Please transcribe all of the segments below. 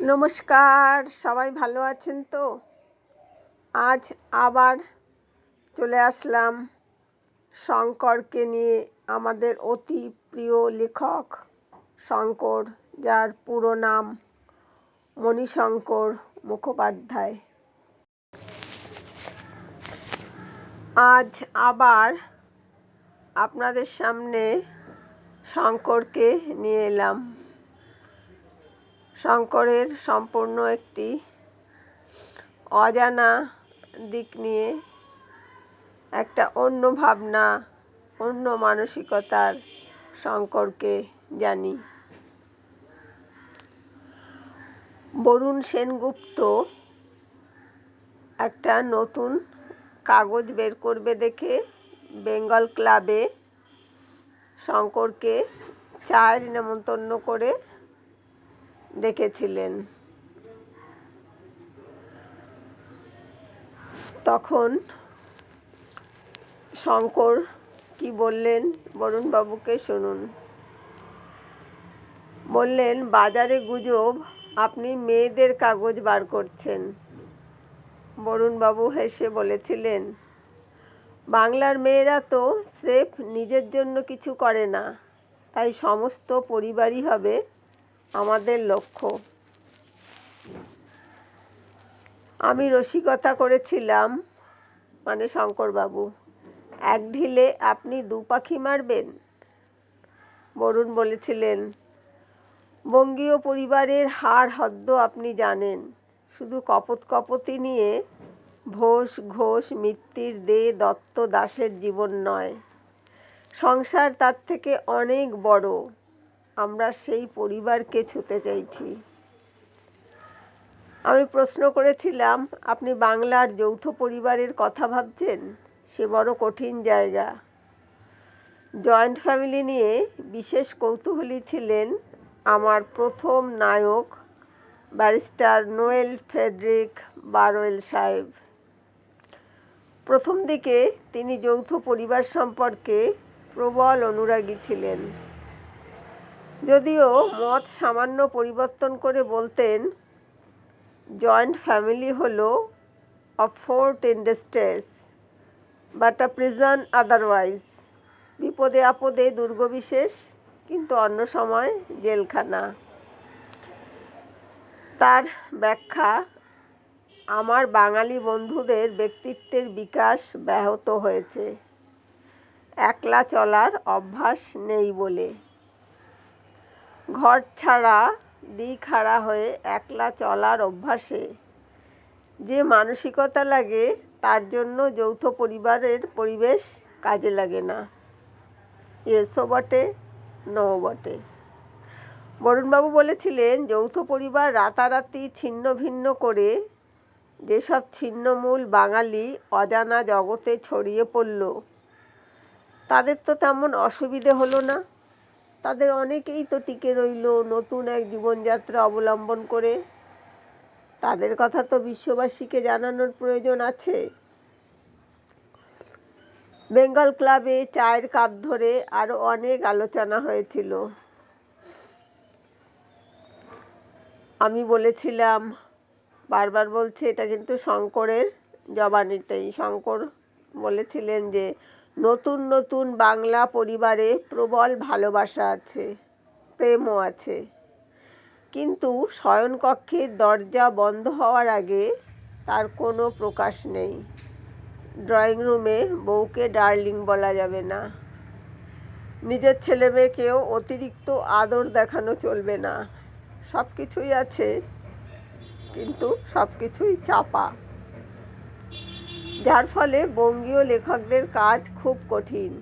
নমস্কার, সবাই ভালো আছেন তো? আজ আবার চলে আসলাম শঙ্করকে নিয়ে আমাদের অতি প্রিয় লেখক শঙ্কর, যার পুরো নাম মণিশঙ্কর মুখোপাধ্যায়। আজ আবার আপনাদের সামনে শঙ্করকে নিয়ে এলাম। শঙ্করের সম্পূর্ণ একটি অজানা দিক নিয়ে একটা অন্য ভাবনা, অন্য মানসিকতার শঙ্করকে জানি। বরুণ সেনগুপ্ত একটা নতুন কাগজ বের করবে দেখে বেঙ্গল ক্লাবে শঙ্করকে চায়ের নেমন্তন্ন করে ডেকেছিলেন তখন শঙ্কর কি বললেন? বরুণবাবুকে শুনুন। বললেন, বাজারে গুজব, আপনি মেয়েদের কাগজ বার করছেন। বরুণবাবু হেসে বলেছিলেন, বাংলার মেয়েরা তো স্রেফ নিজের জন্য কিছু করে না, তাই সমস্ত পরিবারই হবে আমাদের লক্ষ্য। আমি রসিকতা করেছিলাম মানে শঙ্করবাবু। এক ঢিলে আপনি দু পাখি মারবেন? বরুণ বলেছিলেন, বঙ্গীয় পরিবারের হাড় হদ্দ আপনি জানেন। শুধু কপত কপতি নিয়ে ভোষ, ঘোষ, মিত্তির, দে, দত্ত, দাসের জীবন নয়। সংসার তার থেকে অনেক বড়। আমরা সেই পরিবারকে ছুতে চাইছি। আমি প্রশ্ন করেছিলাম, আপনি বাংলার যৌথ পরিবারের কথা ভাবছেন? সে বড় কঠিন জায়গা। জয়েন্ট ফ্যামিলি নিয়ে বিশেষ কৌতূহলী ছিলেন আমার প্রথম নায়ক, barrister Noel Frederick Barwell sahib. প্রথম দিকে তিনি যৌথ পরিবার সম্পর্কে প্রবল অনুরাগী ছিলেন। যদিও মত সামান্য পরিবর্তন করে বলতেন জয়েন্ট ফ্যামিলি হলো a fort in distress but a prison otherwise বিপদে আপদে দুর্গবিশেষ, কিন্তু অন্য সময় জেলখানা। তার ব্যাখ্যা, আমার বাঙালি বন্ধুদের ব্যক্তিত্বের বিকাশ ব্যাহত হয়েছে। একলা চলার অভ্যাস নেই বলে। ঘর ছাড়া দিখাড়া হয়ে একলা চলার অভ্যাসে। যে মানসিকতা লাগে, তার জন্য যৌথ পরিবারের পরিবেশ কাজে লাগে না। এসো বটে, নও বটে। বরুণবাবু বলেছিলেন, যৌথ পরিবার রাতারাতি ছিন্ন ভিন্ন করে যেসব ছিন্নমূল বাঙালি অজানা জগতে ছড়িয়ে পড়ল, তাদের তো তেমন অসুবিধে হলো না। তাদের অনেকেই তো টিকে রইল নতুন এক জীবনযাত্রা অবলম্বন করে। তাদের কথা তো বিশ্ববাসীকে জানানোর প্রয়োজন আছে। বেঙ্গল ক্লাবে চায়ের কাপ ধরে আরও অনেক আলোচনা হয়েছিল। আমি বলেছিলাম, বারবার বলছে, এটা কিন্তু শঙ্করের জবানিতেই। শঙ্কর বলেছিলেন যে নতুন নতুন বাংলা পরিবারে প্রবল ভালোবাসা আছে, প্রেমও আছে। কিন্তু শয়নকক্ষের দরজা বন্ধ হওয়ার আগে তার কোনো প্রকাশ নেই। ড্রয়িং রুমে বউকে ডার্লিং বলা যাবে না। নিজের ছেলে মেয়েকেও অতিরিক্ত আদর দেখানো চলবে না। সব কিছুই আছে, কিন্তু সব কিছুই চাপা। যার ফলে বঙ্গীয় লেখকদের কাজ খুব কঠিন।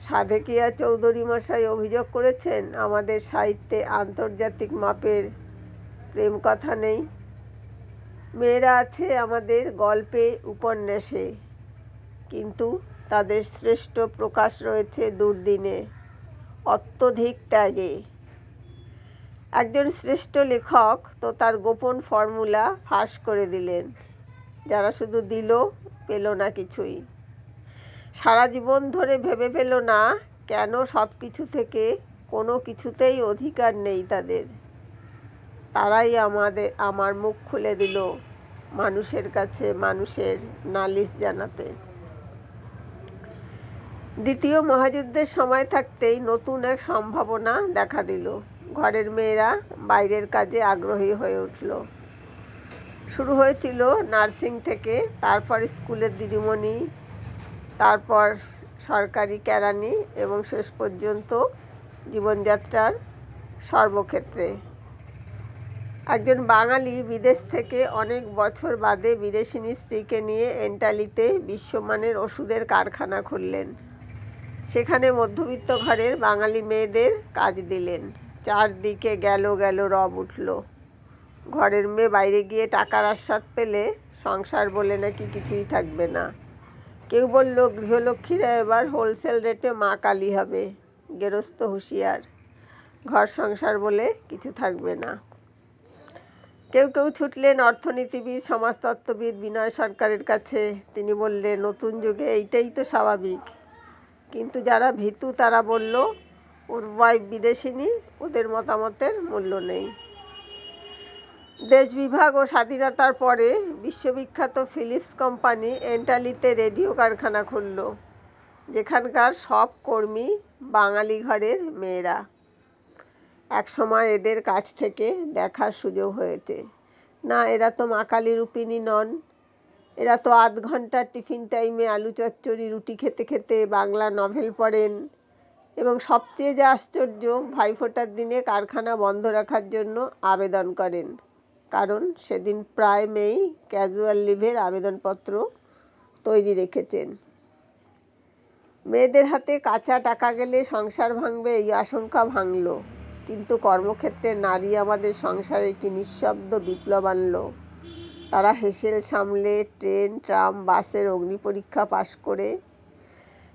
সাধেকিয়া চৌধুরী মশাই অভিযোগ করেছেন, আমাদের সাহিত্যে আন্তর্জাতিক মাপের প্রেম কথা নেই। মেয়েরা আছে আমাদের গল্পে, উপন্যাসে, কিন্তু তাদের শ্রেষ্ঠ প্রকাশ রয়েছে দুর্দিনে, অত্যধিক ত্যাগে। একজন শ্রেষ্ঠ লেখক তো তার গোপন ফর্মুলা ফাঁস করে দিলেন। যারা শুধু দিল, পেল না কিছুই। সারা জীবন ধরে ভেবে পেল না কেন সব কিছু থেকে কোনো কিছুতেই অধিকার নেই তাদের। তারাই আমাদের, আমার মুখ খুলে দিল মানুষের কাছে, মানুষের নালিশ জানাতে। দ্বিতীয় মহাযুদ্ধের সময় থাকতেই নতুন এক সম্ভাবনা দেখা দিল। ঘরের মেয়েরা বাইরের কাজে আগ্রহী হয়ে উঠল। শুরু হয়েছিল নার্সিং থেকে, তারপর স্কুলের দিদিমণি, তারপর সরকারি কেরানি এবং শেষ পর্যন্ত জীবনযাত্রার সর্বক্ষেত্রে। একজন বাঙালি বিদেশ থেকে অনেক বছর বাদে বিদেশিনী স্ত্রীকে নিয়ে এন্টালিতে বিশ্বমানের ওষুধের কারখানা খুললেন। সেখানে মধ্যবিত্ত ঘরের বাঙালি মেয়েদের কাজ দিলেন। চারদিকে গেল গেল রব উঠল। ঘরের মেয়ে বাইরে গিয়ে টাকার আস্বাদ পেলে সংসার বলে নাকি কিছুই থাকবে না। কেউ বলল, গৃহলক্ষ্মীরা এবার হোলসেল রেটে মা কালী হবে, গেরস্ত হুঁশিয়ার। ঘর সংসার বলে কিছু থাকবে না। কেউ কেউ ছুটলেন অর্থনীতিবিদ, সমাজতত্ত্ববিদ বিনয় সরকারের কাছে। তিনি বললেন, নতুন যুগে এইটাই তো স্বাভাবিক। কিন্তু যারা ভীতু, তারা বলল ওর ওয়াইফ বিদেশিনী, ওদের মতামতের মূল্য নেই। দেশ বিভাগ ও স্বাধীনতার পরে বিশ্ববিখ্যাত ফিলিপস কোম্পানি এন্টালিতে রেডিও কারখানা খুলল, যেখানকার সব কর্মী বাঙালি ঘরের মেয়েরা। একসময় এদের কাছ থেকে দেখার সুযোগ হয়েছে। না, এরা তো মাকালি রূপিণী নন। এরা তো আধ ঘণ্টার টিফিন টাইমে আলু চচ্চড়ি, রুটি খেতে খেতে বাংলা নভেল পড়েন এবং সবচেয়ে যে আশ্চর্য, ভাইফোঁটার দিনে কারখানা বন্ধ রাখার জন্য আবেদন করেন। কারণ সেদিন প্রায় মেয়েই ক্যাজুয়াল লিভের আবেদনপত্র তৈরি রেখেছেন। মেয়েদের হাতে কাঁচা টাকা গেলে সংসার ভাঙবে এই আশঙ্কা ভাঙল। কিন্তু কর্মক্ষেত্রে নারী আমাদের সংসারে কি নিঃশব্দ বিপ্লব আনলো? তারা হেসেল সামলে, ট্রেন, ট্রাম, বাসের অগ্নি পরীক্ষা পাশ করে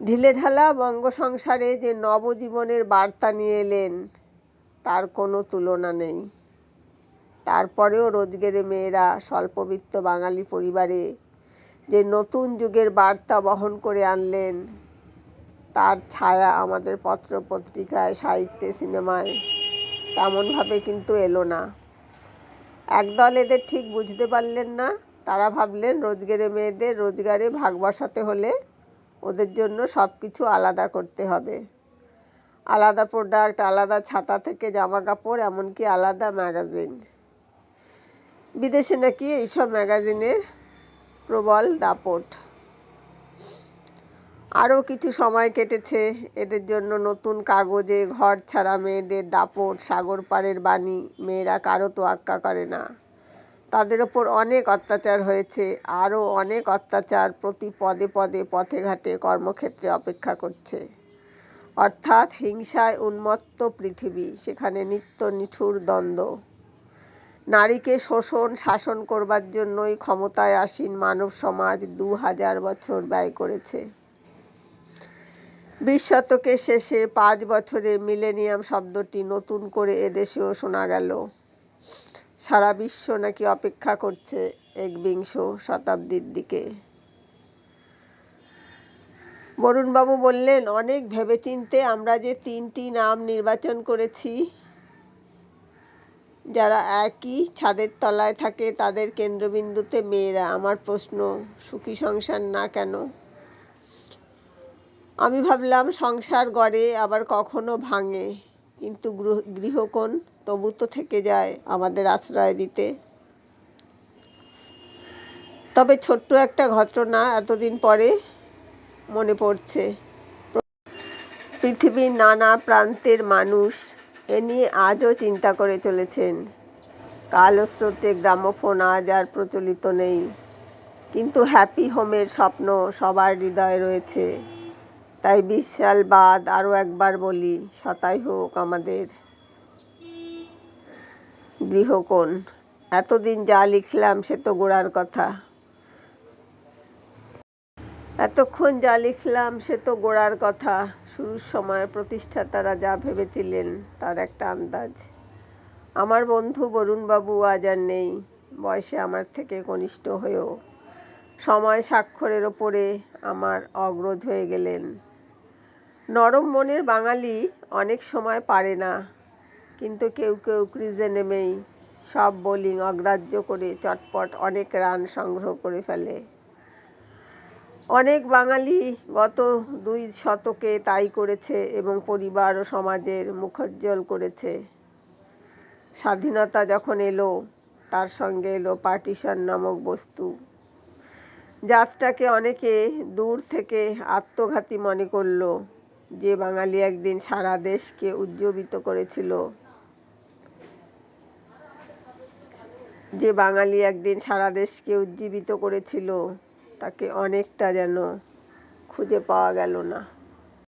ঢিলেঢালা বঙ্গ সংসারে যে নবজীবনের বার্তা নিয়ে এলেন, তার কোনো তুলনা নেই। তারপরেও রোজগেরে মেয়েরা স্বল্পবিত্ত বাঙালি পরিবারে যে নতুন যুগের বার্তা বহন করে আনলেন, তার ছায়া আমাদের পত্রপত্রিকায়, সাহিত্যে, সিনেমায় তেমনভাবে কিন্তু এলো না। একদল এদের ঠিক বুঝতে পারলেন না, তারা ভাবলেন রোজগেরে মেয়েদের রোজগারে ভাগ বসাতে হলে ওদের জন্য সব কিছু আলাদা করতে হবে। আলাদা প্রোডাক্ট, আলাদা ছাতা থেকে জামা কাপড় এমনকি আলাদা ম্যাগাজিন। বিদেশে নাকি এইসব ম্যাগাজিনের প্রবল দাপট। আরও কিছু সময় কেটেছে এদের জন্য নতুন কাগজে ঘর ছাড়া মেয়েদের দাপট, সাগর পাড়ের বাণী, মেয়েরা কারও তোয়াক্কা করে না। তাদের ওপর অনেক অত্যাচার হয়েছে, আরও অনেক অত্যাচার প্রতি পদে পদে পথে ঘাটে কর্মক্ষেত্রে অপেক্ষা করছে। অর্থাৎ হিংসায় উন্মত্ত পৃথিবী, সেখানে নিত্য নিঠুর দ্বন্দ্ব। নারীকে শোষণ, শাসন করবার জন্যই ক্ষমতায় আসীন মানব সমাজ দু হাজার বছর ব্যয় করেছে। বিশ শতকের শেষে পাঁচ বছরে মিলেনিয়াম শব্দটি নতুন করে এদেশেও শোনা গেল। সারা বিশ্ব নাকি অপেক্ষা করছে একবিংশ শতাব্দীর দিকে। বরুণবাবু বললেন, অনেক ভেবেচিন্তে আমরা যে তিনটি নাম নির্বাচন করেছি যারা একই ছাদের তলায় থাকে, তাদের কেন্দ্রবিন্দুতে মেয়েরা। আমার প্রশ্ন, সুখী সংসার না কেন? আমি ভাবলাম, সংসার গড়ে আবার কখনো ভাঙে, কিন্তু গৃহকোণ তবু তো থেকে যায় আমাদের আশ্রয় দিতে। তবে ছোট্ট একটা ঘটনা এতদিন পরে মনে পড়ছে। পৃথিবীর নানা প্রান্তের মানুষ এ নিয়ে আজও চিন্তা করে চলেছেন। কালো স্রোতে গ্রামোফোন আজ আর প্রচলিত নেই। কিন্তু হ্যাপি হোমের স্বপ্ন সবার হৃদয়ে রয়েছে। তাই বিশাল বাদ আরও একবার বলি, সতাই হোক আমাদের। গৃহকোণ, এতদিন যা লিখলাম সে তো গোড়ার কথা। এতক্ষণ যা লিখলাম সে তো গোড়ার কথা। শুরুর সময় প্রতিষ্ঠাতারা যা ভেবেছিলেন তার একটা আন্দাজ। আমার বন্ধু বরুণবাবু আজ আর নেই, বয়সে আমার থেকে কনিষ্ঠ হয়েও। সময় স্বাক্ষরের ওপরে আমার অগ্রজ হয়ে গেলেন। নরম মনের বাঙালি অনেক সময় পারে না, কিন্তু কেউ কেউ ক্রিজে নেমেই সব বোলিং অগ্রাহ্য করে চটপট অনেক রান সংগ্রহ করে ফেলে। অনেক বাঙালি গত দুই শতকে তাই করেছে এবং পরিবার ও সমাজের মুখোজ্জ্বল করেছে। স্বাধীনতা যখন এলো, তার সঙ্গে এলো পার্টিশন নামক বস্তু। জাতটাকে অনেকে দূর থেকে আত্মঘাতী মনে করল, যে বাঙালি একদিন সারা দেশকে উজ্জীবিত করেছিল। যে বাঙালি একদিন সারা দেশকে উজ্জীবিত করেছিল। তাকে অনেকটা যেন খুঁজে পাওয়া গেল না।